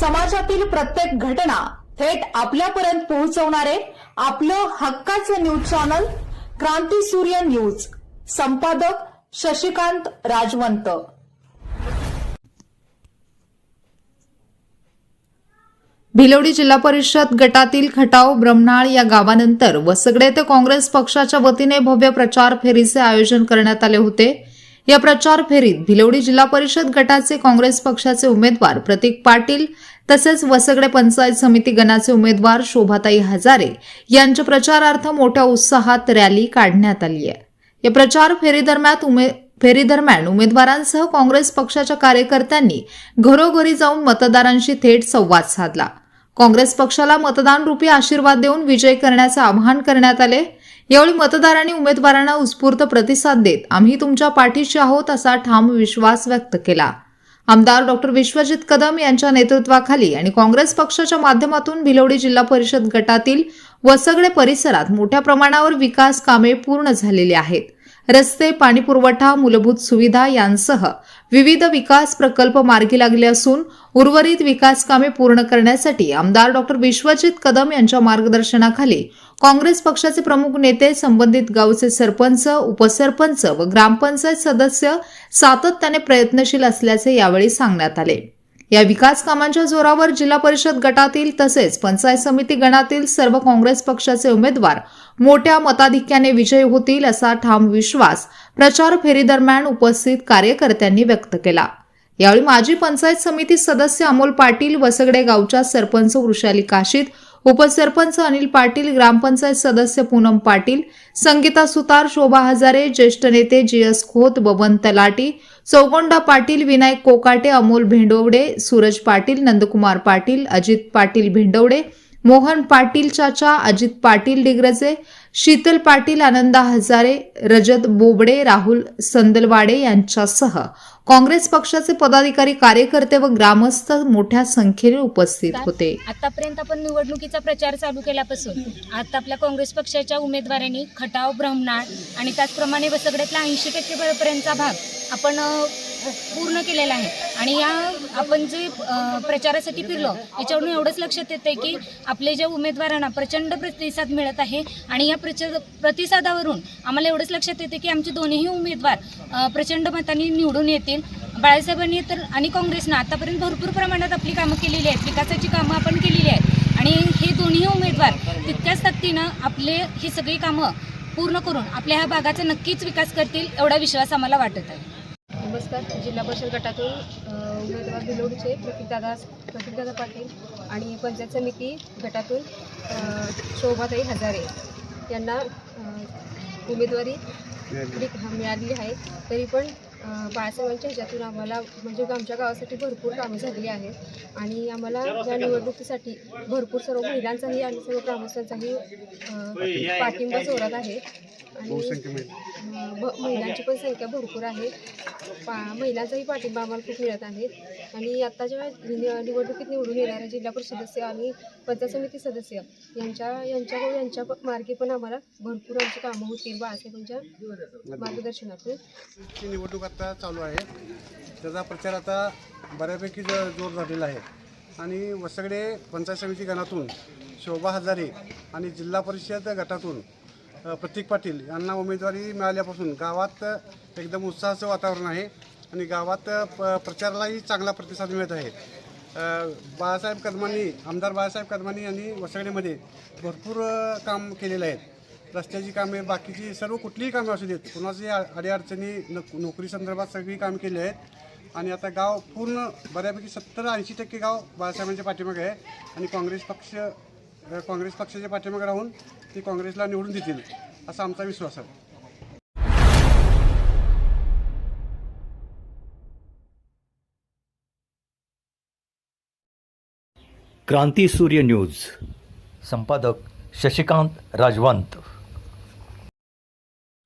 समाजातील प्रत्येक घटना थेट आपल्यापर्यंत पोहोचवणारे आपलं हक्काचं न्यूज चॅनल क्रांती सूर्य न्यूज संपादक शशिकांत राजवंत. भिलोडी जिल्हा परिषद गटातील खटाव ब्रह्मनाळ या गावानंतर वसगडे ते काँग्रेस पक्षाच्या वतीने भव्य प्रचार फेरीचे आयोजन करण्यात आले होते. या प्रचार फेरीत भिलवडी जिल्हा परिषद गटाचे काँग्रेस पक्षाचे उमेदवार प्रतीक पाटील तसेच वसगडे पंचायत समिती गणाचे उमेदवार शोभाताई हजारे यांच्या प्रचारार्थ मोठ्या उत्साहात रॅली काढण्यात आली आहे. या प्रचार फेरीदरम्यान उमे फेरीदरम्यान उमेदवारांसह काँग्रेस पक्षाच्या कार्यकर्त्यांनी घरोघरी जाऊन मतदारांशी थेट संवाद साधला. काँग्रेस पक्षाला मतदान रूपी आशीर्वाद देऊन विजय करण्याचे आवाहन करण्यात आले. यावेळी मतदारांनी उमेदवारांना उत्स्फूर्त प्रतिसाद देत आम्ही तुमच्या पाठीशी आहोत असा ठाम विश्वास व्यक्त केला. आमदार डॉक्टर विश्वजित कदम यांच्या नेतृत्वाखाली आणि काँग्रेस पक्षाच्या माध्यमातून भिलवडी जिल्हा परिषद गटातील वसगडे परिसरात मोठ्या प्रमाणावर विकास कामे पूर्ण झालेली आहेत. रस्ते पाणीपुरवठा मूलभूत सुविधा यांसह विविध विकास प्रकल्प मार्गी लागले असून उर्वरित विकास कामे पूर्ण करण्यासाठी आमदार डॉक्टर विश्वजित कदम यांच्या मार्गदर्शनाखाली काँग्रेस पक्षाचे प्रमुख नेते संबंधित गावचे सरपंच उपसरपंच व ग्रामपंचायत सदस्य सातत्याने प्रयत्नशील असल्याचे यावेळी सांगण्यात आले. या विकास कामांच्या जोरावर जिल्हा परिषद गटातील तसेच पंचायत समिती गणातील सर्व काँग्रेस पक्षाचे उमेदवार मोठ्या मताधिक्याने विजयी होतील असा ठाम विश्वास प्रचार फेरीदरम्यान उपस्थित कार्यकर्त्यांनी व्यक्त केला. यावेळी माजी पंचायत समिती सदस्य अमोल पाटील वसगडे गावच्या सरपंच वृषाली काशीद उपसरपंच अनिल पाटील ग्रामपंचायत सदस्य पूनम पाटील संगीता सुतार शोभा हजारे ज्येष्ठ नेते जी एस खोत बबन तलाटी चौगोंडा पाटील विनायक कोकाटे अमोल भेंडवडे सूरज पाटील नंदकुमार पाटील अजित पाटील भेंडवडे मोहन पाटील चाचा अजित पाटील डिग्रजे शीतल पाटील आनंदा हजारे रजत बोबडे राहुल संदलवाडे यांच्यासह काँग्रेस पक्षाचे पदाधिकारी कार्यकर्ते व ग्रामस्थ मोठ्या संख्येने उपस्थित होते. आतापर्यंत आपण निवडणुकीचा प्रचार चालू केल्यापासून आता आपल्या काँग्रेस पक्षाच्या उमेदवारांनी खटाव ब्रह्मनाळ आणि त्याचप्रमाणे वसगड्यातला ऐंशी टक्के पर्यंतचा भाग आपण पूर्ण केलेला आहे. आणि या आपण जे प्रचारासाठी फिरलो याच्यावरून एवढंच लक्षात येतं आहे की आपले ज्या उमेदवारांना प्रचंड प्रतिसाद मिळत आहे आणि या प्रचार प्रतिसादावरून आम्हाला एवढंच लक्षात येते की आमचे दोन्हीही उमेदवार प्रचंड मतांनी निवडून येतील. बाळासाहेबांनी तर आणि काँग्रेसनं आतापर्यंत भरपूर प्रमाणात आपली कामं केलेली आहेत. विकासाची कामं आपण केलेली आहेत. आणि हे दोन्ही उमेदवार तितक्याच ताकदीनं आपले ही सगळी कामं पूर्ण करून आपल्या ह्या भागाचा नक्कीच विकास करतील एवढा विश्वास आम्हाला वाटत आहे. नमस्कार. जिल्हा परिषद गटातून उमेदवार बिलोडीचे प्रतीकदादा प्रतीकदादा पाटील आणि पंचायत समिती गटातून शोभाताई हजारे यांना उमेदवारी मिळालेली आहे. तरी पण बाळासाहेबांच्या ह्याच्यातून आम्हाला म्हणजे आमच्या गावासाठी भरपूर कामं झालेली आहेत. आणि आम्हाला या निवडणुकीसाठी भरपूर सर्व महिलांचाही आणि सर्व ग्रामस्थांचाही पाठिंबा जोरात आहे. आणि महिलांची पण संख्या भरपूर आहे. पा महिलांचाही पाठिंबा आम्हाला खूप मिळत आहे. आणि आत्ताच्या नि- निवडणुकीत निवडून येणाऱ्या जिल्हा परिषद सदस्य आणि पंचायत समिती सदस्य यांच्या यांच्या यांच्या मार्गे पण आम्हाला भरपूर आमची कामं होतील बाळासाहेबांच्या मार्गदर्शनातून. निवडणूक आता चालू आहे. त्याचा प्रचार आता बऱ्यापैकी ज जोर झालेला आहे. आणि वसगडे पंचायत समिती गणातून शोभा हजारे आणि जिल्हा परिषद गटातून प्रतीक पाटील यांना उमेदवारी मिळाल्यापासून गावात एकदम उत्साहाचं वातावरण आहे. आणि गावात प प्रचारालाही चांगला प्रतिसाद मिळत आहे. बाळासाहेब कदमांनी आमदार बाळासाहेब कदमांनी यांनी वसगडेमध्ये भरपूर काम केलेलं आहे. रस्त्याची कामे बाकीची सर्व कुठलीही कामे असू देत. कुणाची अडीअडचणी न नोकरी संदर्भात सगळी कामे केली आहेत. आणि आता गाव पूर्ण बऱ्यापैकी सत्तर ऐंशी टक्के गाव बाळासाहेबांच्या पाठीमागे आहे. आणि काँग्रेस पक्ष काँग्रेस पक्षाच्या पाठीमागे राहून ती काँग्रेसला निवडून देतील असा आमचा विश्वास आहे. क्रांती सूर्य न्यूज. संपादक शशिकांत राजवंत.